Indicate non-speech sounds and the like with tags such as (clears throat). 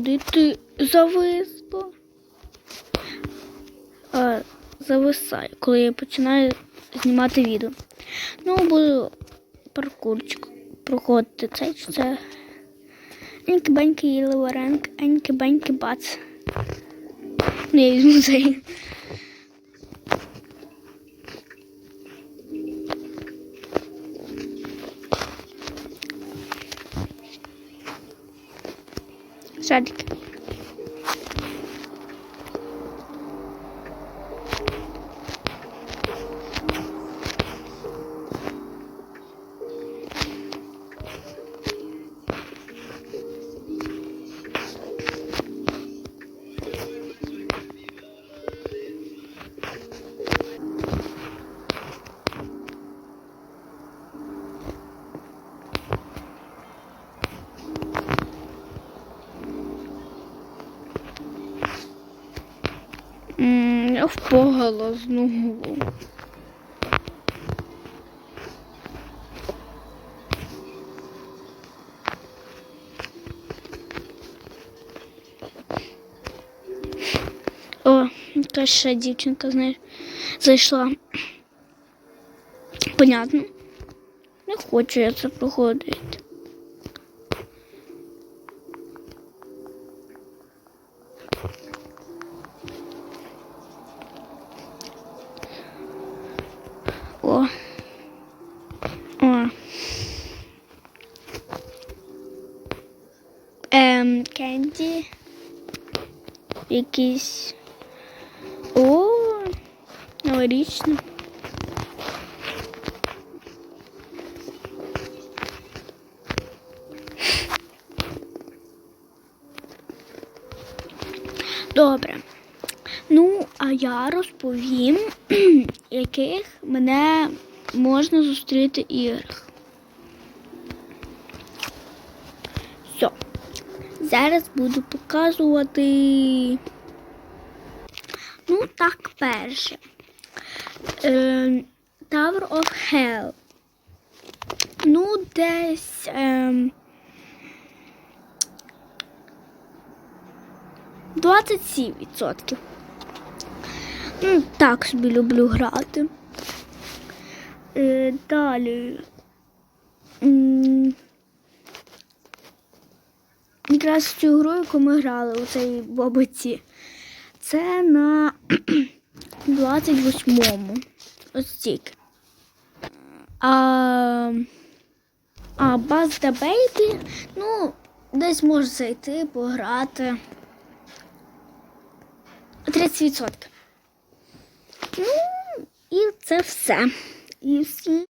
куди ти? А, зависаю, коли я починаю знімати відео. Ну, буду паркурчик проходити Це чи це. еньки баньки їли варенки, еньки баньки бац. Ну, я візьму цей. gösterdik. Я впогала знову. О, якась ще дівчинка, знаєш, зайшла. Понятно. Не хочу я це проходити. Ем, кенді. Якісь. О, новорічно. Добре. Ну, а я розповім, (clears throat) яких мене можна зустріти іграх. Все. Зараз буду показувати. Ну, так, перше. Е, Tower of Hell. Ну, десь. ем, 27%. Ну, так собі люблю грати. Е, далі. Якраз цю гру, яку ми грали у цій бобоці. Це на (clears throat) 28-му. Ось стільки. А, а Buzz the Baby, ну, десь можна зайти, пограти. 30%. Ну, і це все. І всі.